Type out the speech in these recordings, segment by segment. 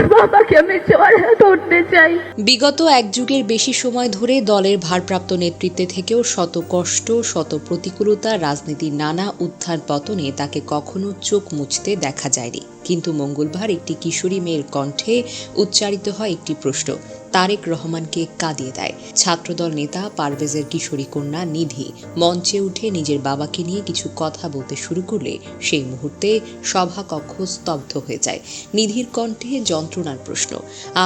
আমার বাবাকে আমি ধরতে চাই। বিগত এক যুগের বেশি সময় ধরে দলের ভারপ্রাপ্ত নেতৃত্বে থেকেও শত কষ্ট, শত প্রতিকূলতা, রাজনীতির নানা উত্থান পতনে তাকে কখনো চোখ মুছতে দেখা যায়নি। কিন্তু মঙ্গলবার একটি কিশোরী মেয়ের কণ্ঠে উচ্চারিত হয় একটি প্রশ্ন। তারেক রহমানকে কাঁদিয়ে দেয়। ছাত্রদল নেতা পারভেজের কিশোরী কন্যা নিধি। মঞ্চে উঠে নিজের বাবাকে নিয়ে কিছু কথা বলতে শুরু করলে সেই মুহূর্তে সভাকক্ষ স্তব্ধ হয়ে যায়। নিধির কণ্ঠে যন্ত্রণার প্রশ্ন,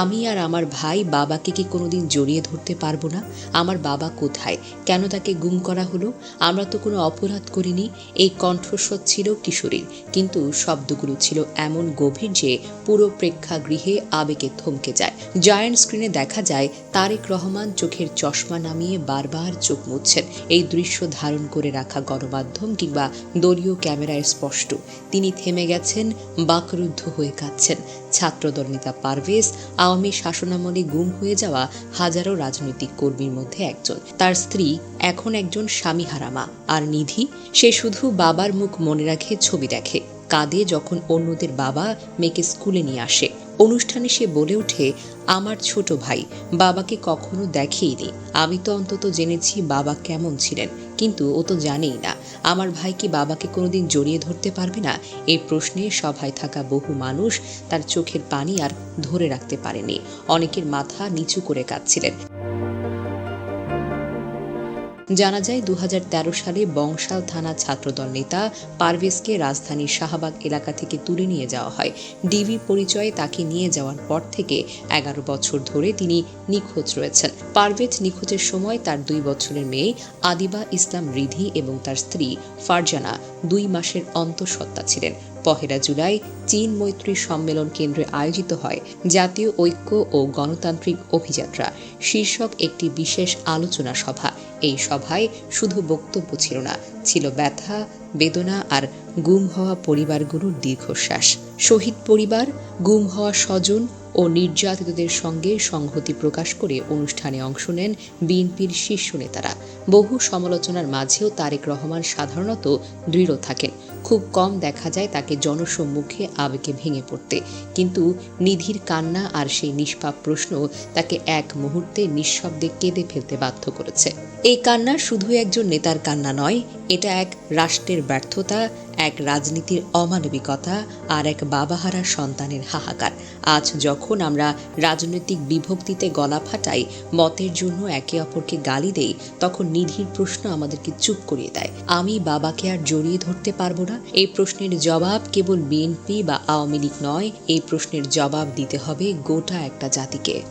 আমি আর আমার ভাই বাবাকে কি কোনোদিন জড়িয়ে ধরতে পারব না? আমার বাবা কোথায়? কেন তাকে গুম করা হলো? আমরা তো কোনো অপরাধ করিনি। এই কণ্ঠস্বর ছিল কিশোরীর, কিন্তু শব্দগুলো ছিল এমন গভীর যে পুরো প্রেক্ষাগৃহে আবেগে থমকে যায়। জায়ান্ট স্ক্রিনে দেখা যায়, তারেক রহমান চোখের চশমা নামিয়ে বারবার চোখ মুছছেন। এই দৃশ্য ধারণ করে রাখা গণমাধ্যম কিংবা দলীয় ক্যামেরায় স্পষ্ট। তিনি থেমে গেছেন, বাকরুদ্ধ হয়ে কাঁদছেন। ছাত্রদল নেতা পারভেজ, আওয়ামী শাসনামলে গুম হয়ে যাওয়া হাজারো রাজনৈতিক কর্মীর মধ্যে একজন। তার স্ত্রী এখন একজন স্বামী হারামা আর নিধি, সে শুধু বাবার মুখ মনে রাখে, ছবি দেখে। কাঁদে যখন অন্যদের বাবা মেয়েকে স্কুলে নিয়ে আসে। অনুষ্ঠানে সে বলে ওঠে, আমার ছোট ভাই, বাবাকে কখনো দেখেইনি। আমি তো অন্তত জেনেছি বাবা কেমন ছিলেন, কিন্তু ও তো জানেই না। আমার ভাই কি বাবাকে কোনোদিন জড়িয়ে ধরতে পারবে না? এই প্রশ্নে সভায় থাকা বহু মানুষ তার চোখের পানি আর ধরে রাখতে পারেনি। অনেকের মাথা নিচু করে কাঁদছিলেন। জানা যায় দু হাজার তেরো সালে বংশাল থানা ছাত্রদল নেতা পারভেজকে রাজধানীর শাহবাগ এলাকা থেকে তুলে নিয়ে যাওয়া হয়। ডিবি পরিচয়ে তাকে নিয়ে যাওয়ার পর থেকে এগারো বছর ধরে তিনি নিখোঁজ রয়েছেন। পারভেজ নিখোঁজের সময় তার দুই বছরের মেয়ে আদিবা ইসলাম রিধি এবং তার স্ত্রী ফারজানা দুই মাসের অন্তঃসত্ত্বা ছিলেন। পহেলা জুলাই চীন মৈত্রী সম্মেলন কেন্দ্রে আয়োজিত হয় জাতীয় ঐক্য ও গণতান্ত্রিক অভিযাত্রা। শীর্ষক একটি বিশেষ আলোচনা সভা। এই সভায় শুধু বক্তব্য ছিল না, ছিল ব্যথা, বেদনা আর গুম হওয়া পরিবারগুলোর দীর্ঘশ্বাস। শহীদ পরিবার, গুম হওয়া স্বজন ও নির্যাতিতদের সঙ্গে সংহতি প্রকাশ করে অনুষ্ঠানে অংশ নেন বিএনপির শীর্ষ নেতারা। বহু সমালোচনার মাঝেও তারেক রহমান সাধারণত দৃঢ় থাকেন। খুব কম দেখা যায় তাকে জনসম্মুখে আবেগে ভেঙে পড়তে। কিন্তু নিধির কান্না আর সেই নিষ্পাপ প্রশ্ন তাকে এক মুহূর্তে নিঃশব্দে কেঁদে ফেলতে বাধ্য করেছে। এই কান্না শুধু একজন নেতার কান্না নয়, এটা এক রাষ্ট্রের ব্যর্থতা এক রাজনীতির অমানবিকতা আর এক বাবাহারা সন্তানের হাহাকার। আজ যখন আমরা রাজনৈতিক বিভক্তিতে গলা ফাটাই, মতের জন্য একে অপরকে গালি দেই, তখন নিধির প্রশ্ন আমাদেরকে চুপ করিয়ে দেয়। আমি বাবাকে আর জড়িয়ে ধরতে পারব না। এই প্রশ্নের জবাব কেবল বিএনপি বা আওয়ামী লীগ নয়, এই প্রশ্নের জবাব দিতে হবে গোটা একটা জাতিকে।